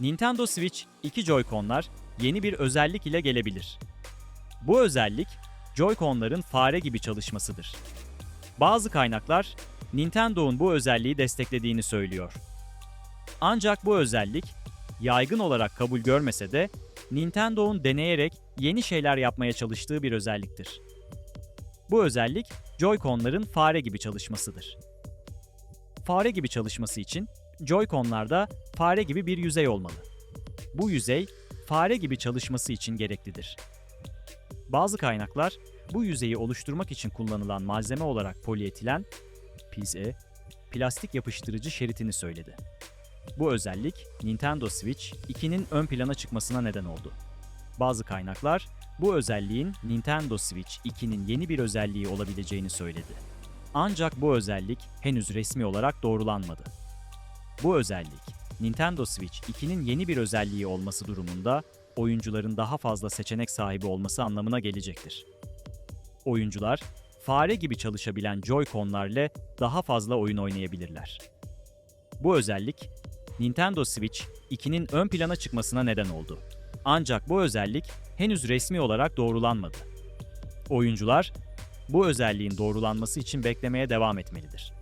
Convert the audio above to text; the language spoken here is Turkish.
Nintendo Switch 2 Joy-Con'lar yeni bir özellik ile gelebilir. Bu özellik, Joy-Con'ların fare gibi çalışmasıdır. Bazı kaynaklar, Nintendo'nun bu özelliği desteklediğini söylüyor. Ancak bu özellik, yaygın olarak kabul görmese de, Nintendo'nun deneyerek yeni şeyler yapmaya çalıştığı bir özelliktir. Bu özellik, Joy-Con'ların fare gibi çalışmasıdır. Fare gibi çalışması için, Joy-Con'larda fare gibi bir yüzey olmalı. Bu yüzey, fare gibi çalışması için gereklidir. Bazı kaynaklar, bu yüzeyi oluşturmak için kullanılan malzeme olarak polietilen, PISE, plastik yapıştırıcı şeritini söyledi. Bu özellik, Nintendo Switch 2'nin ön plana çıkmasına neden oldu. Bazı kaynaklar, bu özelliğin Nintendo Switch 2'nin yeni bir özelliği olabileceğini söyledi. Ancak bu özellik henüz resmi olarak doğrulanmadı. Bu özellik, Nintendo Switch 2'nin yeni bir özelliği olması durumunda oyuncuların daha fazla seçenek sahibi olması anlamına gelecektir. Oyuncular, fare gibi çalışabilen Joy-Con'larla daha fazla oyun oynayabilirler. Bu özellik, Nintendo Switch 2'nin ön plana çıkmasına neden oldu. Ancak bu özellik henüz resmi olarak doğrulanmadı. Oyuncular, bu özelliğin doğrulanması için beklemeye devam etmelidir.